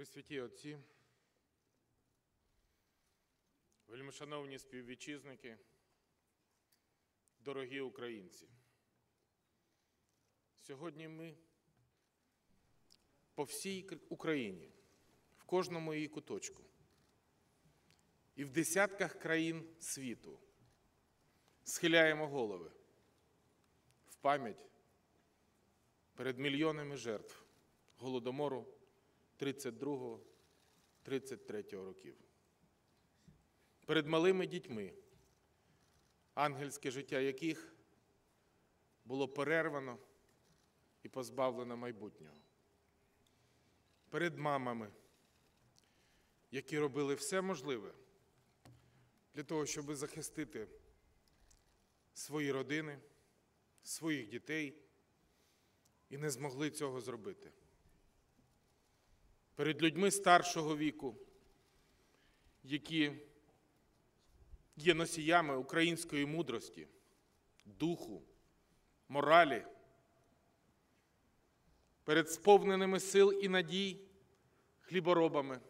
Пресвяті Отці, вельмишановні співвітчизники, дорогі українці. Сьогодні ми по всій Україні, в кожному її куточку і в десятках країн світу схиляємо голови в пам'ять перед мільйонами жертв голодомору 32-33 років. Перед малими дітьми, ангельське життя яких було перервано і позбавлено майбутнього. Перед мамами, які робили все можливе для того, щоб захистити свої родини, своїх дітей і не змогли цього зробити перед людьми старшого віку, які є носіями української мудрості, духу, моралі, перед сповненими сил і надій хліборобами,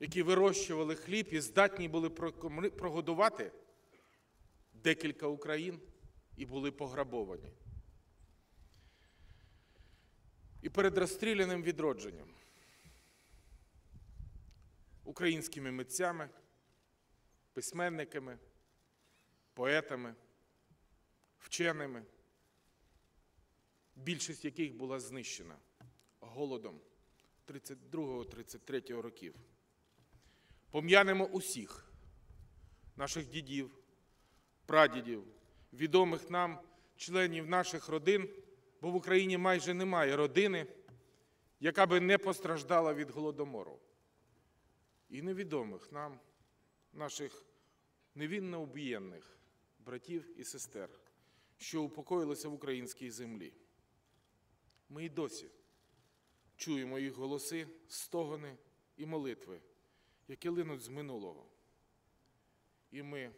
які вирощували хліб і здатні були прогодувати декілька Україн і були пограбовані. І перед розстріляним відродженням українськими митцями, письменниками, поетами, вченими, більшість яких була знищена голодом 32-33 років. Пом'янемо усіх наших дідів, прадідів, відомих нам членів наших родин, бо в Україні майже немає родини, яка би не постраждала від голодомору і невідомих нам, наших невинно убієнних братів і сестер, що упокоїлися в українській землі. Ми й досі чуємо їх голоси, стогони і молитви, які линуть з минулого. І ми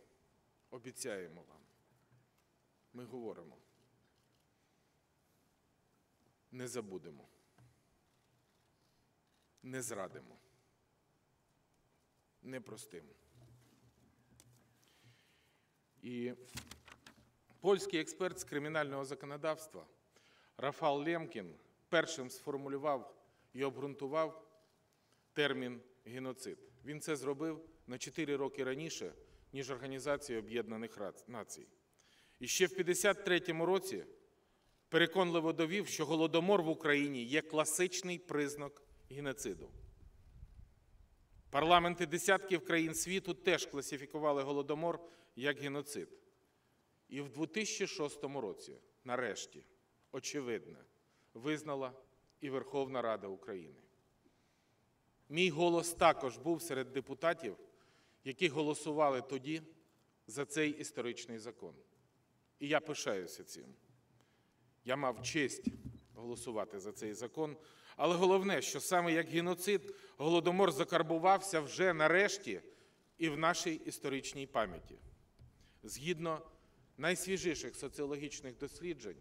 обіцяємо вам, ми говоримо, не забудемо, не зрадимо не простимо. І польський експерт з кримінального законодавства Рафал Лемкін першим сформулював і обґрунтував термін геноцид. Він це зробив на 4 роки раніше, ніж Організація Об'єднаних Націй. І ще в 53-му році переконливо довів, що голодомор в Україні є класичний признак геноциду. Парламенти десятків країн світу теж класифікували голодомор як геноцид. І в 2006 році, нарешті, очевидно, визнала і Верховна Рада України. Мій голос також був серед депутатів, які голосували тоді за цей історичний закон. І я пишаюся цим. Я мав честь голосувати за цей закон. Але головне, що саме як геноцид голодомор закарбувався вже нарешті і в нашій історичній пам'яті. Згідно найсвіжіших соціологічних досліджень,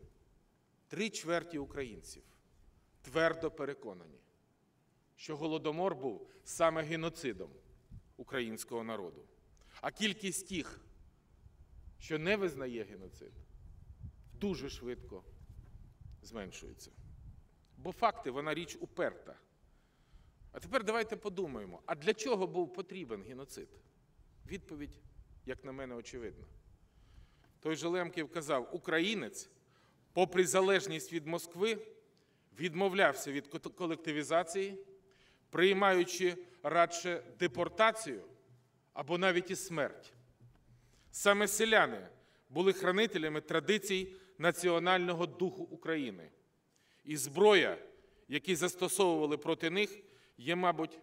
три чверті українців твердо переконані, що голодомор був саме геноцидом українського народу. А кількість тих, що не визнає геноцид, дуже швидко зменшується. Бо факти, вона річ уперта. А тепер давайте подумаємо, а для чого був потрібен геноцид? Відповідь, як на мене, очевидна. Той же Лемків казав, українець, попри залежність від Москви, відмовлявся від колективізації, приймаючи радше депортацію або навіть і смерть. Саме селяни були хранителями традицій національного духу України. І зброя, які застосовували проти них, є, мабуть,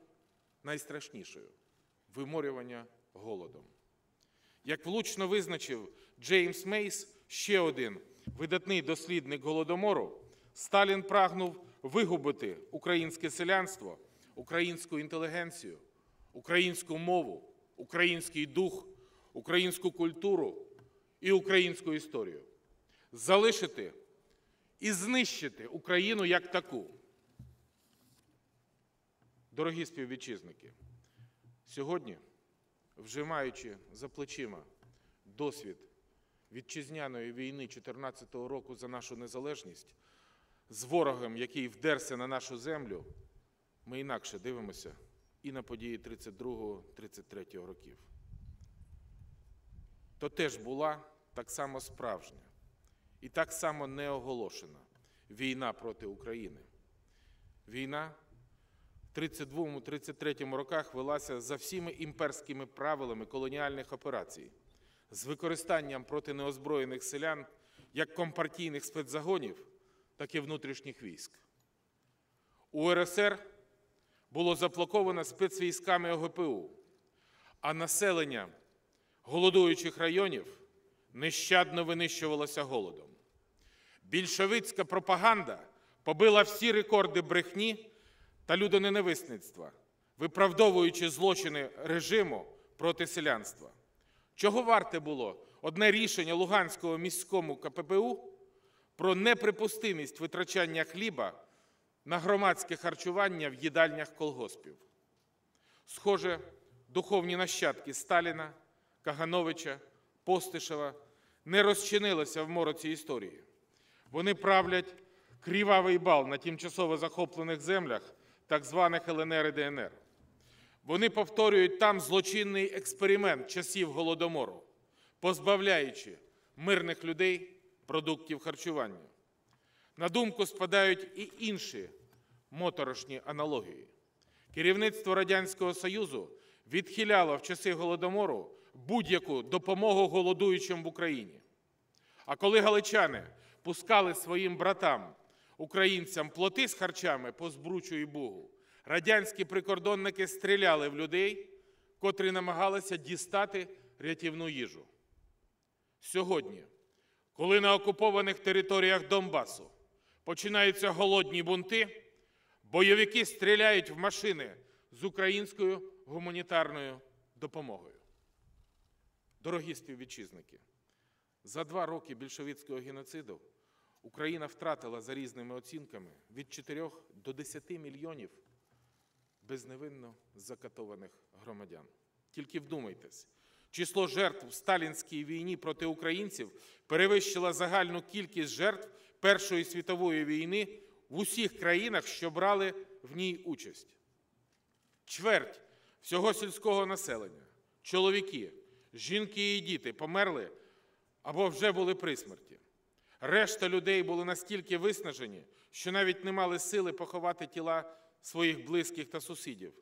найстрашнішою виморювання голодом. Як влучно визначив Джеймс Мейс, ще один видатний дослідник голодомору, Сталін прагнув вигубити українське селянство, українську інтелігенцію, українську мову, український дух, українську культуру і українську історію. Залишити і знищити Україну як таку. Дорогі співвітчизники, сьогодні, вже маючи за плечима досвід вітчизняної війни 2014 року за нашу незалежність, з ворогом, який вдерся на нашу землю, ми інакше дивимося і на події 32-33 років. То теж була так само справжня і так само неоголошена війна проти України. Війна в 32-33 роках велася за всіми імперськими правилами колоніальних операцій, з використанням проти неозброєних селян як компартійних спецзагонів, так і внутрішніх військ. У РСР було заблоковано спецвійськами ОГПУ, а населення голодуючих районів нещадно винищувалося голодом. Більшовицька пропаганда побила всі рекорди брехні та людоненависництва, виправдовуючи злочини режиму проти селянства. Чого варте було одне рішення Луганського міському КППУ про неприпустимість витрачання хліба на громадське харчування в їдальнях колгоспів? Схоже, духовні нащадки Сталіна, Кагановича, Постишева не розчинилися в мороці історії. Вони правлять крівавий бал на тимчасово захоплених землях так званих ЛНР і ДНР. Вони повторюють там злочинний експеримент часів голодомору, позбавляючи мирних людей продуктів харчування. На думку спадають і інші моторошні аналогії. Керівництво Радянського Союзу відхиляло в часи голодомору будь-яку допомогу голодуючим в Україні. А коли галичани пускали своїм братам, українцям плоти з харчами по збручу і бугу, радянські прикордонники стріляли в людей, котрі намагалися дістати рятівну їжу. Сьогодні, коли на окупованих територіях Донбасу починаються голодні бунти, бойовики стріляють в машини з українською гуманітарною допомогою. Дорогі співвітчизники, за два роки більшовицького геноциду Україна втратила за різними оцінками від 4 до 10 мільйонів безневинно закатованих громадян. Тільки вдумайтесь, число жертв в сталінській війні проти українців перевищило загальну кількість жертв Першої світової війни в усіх країнах, що брали в ній участь. Чверть всього сільського населення, чоловіки, жінки і діти померли або вже були при смерті. Решта людей були настільки виснажені, що навіть не мали сили поховати тіла своїх близьких та сусідів,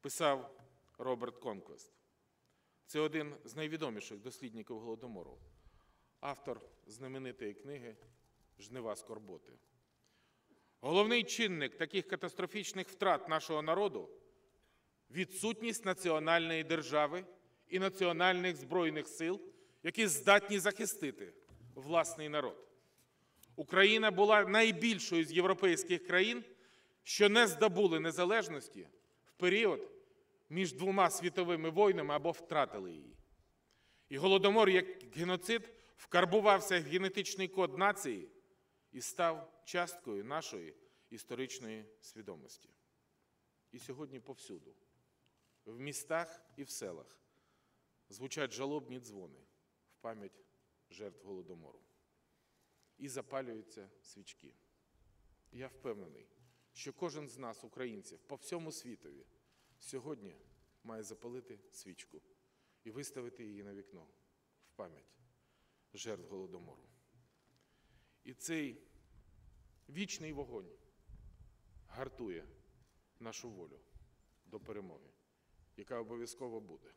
писав Роберт Конквест. Це один з найвідоміших дослідників Голодомору, автор знаменитої книги Жнива скорботи. Головний чинник таких катастрофічних втрат нашого народу відсутність національної держави і національних збройних сил, які здатні захистити власний народ. Україна була найбільшою з європейських країн, що не здобули незалежності в період між двома світовими війнами або втратили її. І голодомор як геноцид вкарбувався в генетичний код нації і став часткою нашої історичної свідомості. І сьогодні повсюду, в містах і в селах, звучать жалобні дзвони в пам'ять жертв голодомору. І запалюються свічки. Я впевнений, що кожен з нас, українців, по всьому світові, сьогодні має запалити свічку і виставити її на вікно в пам'ять жертв голодомору. І цей вічний вогонь гартує нашу волю до перемоги, яка обов'язково буде.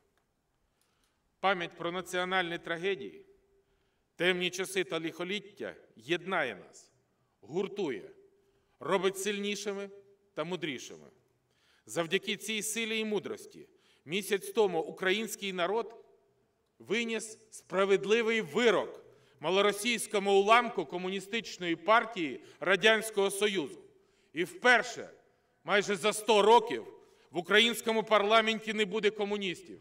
Пам'ять про національні трагедії, темні часи та лихоліття єднає нас, гуртує, робить сильнішими та мудрішими. Завдяки цій силі і мудрості місяць тому український народ виніс справедливий вирок малоросійському уламку комуністичної партії Радянського Союзу. І вперше, майже за 100 років, в українському парламенті не буде комуністів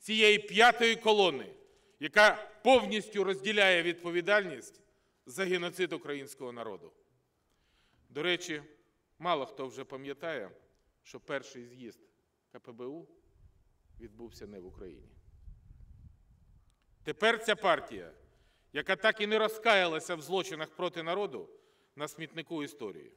цієї п'ятої колони, яка повністю розділяє відповідальність за геноцид українського народу. До речі, мало хто вже пам'ятає що перший з'їзд КПБУ відбувся не в Україні. Тепер ця партія, яка так і не розкаялася в злочинах проти народу, на смітнику історії.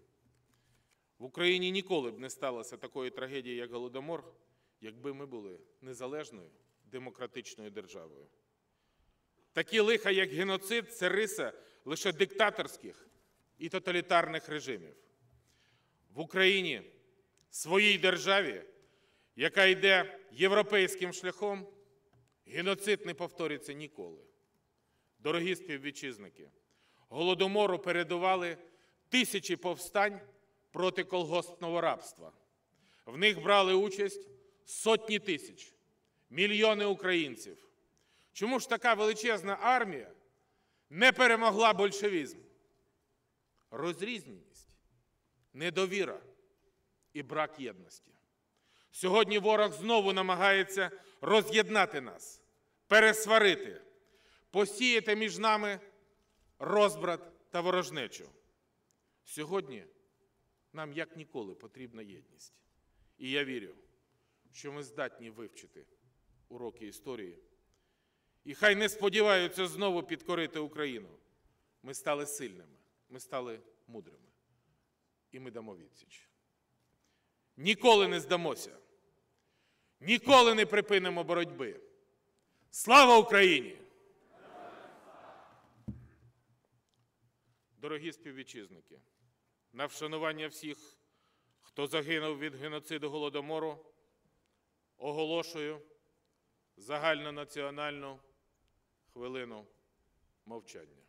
В Україні ніколи б не сталося такої трагедії, як Голодомор, якби ми були незалежною демократичною державою. Такі лиха, як геноцид, це риса лише диктаторських і тоталітарних режимів. В Україні, своїй державі, яка йде європейським шляхом, геноцид не повториться ніколи. Дорогі співвітчизники, голодомору передували тисячі повстань проти колгоспного рабства. В них брали участь сотні тисяч, мільйони українців. Чому ж така величезна армія не перемогла большевізм? Розрізненість, недовіра і брак єдності. Сьогодні ворог знову намагається роз'єднати нас, пересварити, посіяти між нами розбрат та ворожнечу. Сьогодні нам як ніколи потрібна єдність. І я вірю, що ми здатні вивчити уроки історії. І хай не сподіваються знову підкорити Україну. Ми стали сильними, ми стали мудрими. І ми дамо відсіч. Ніколи не здамося. Ніколи не припинимо боротьби. Слава Україні! Дорогі співвітчизники, на вшанування всіх, хто загинув від геноциду Голодомору, оголошую загальнонаціональну хвилину мовчання.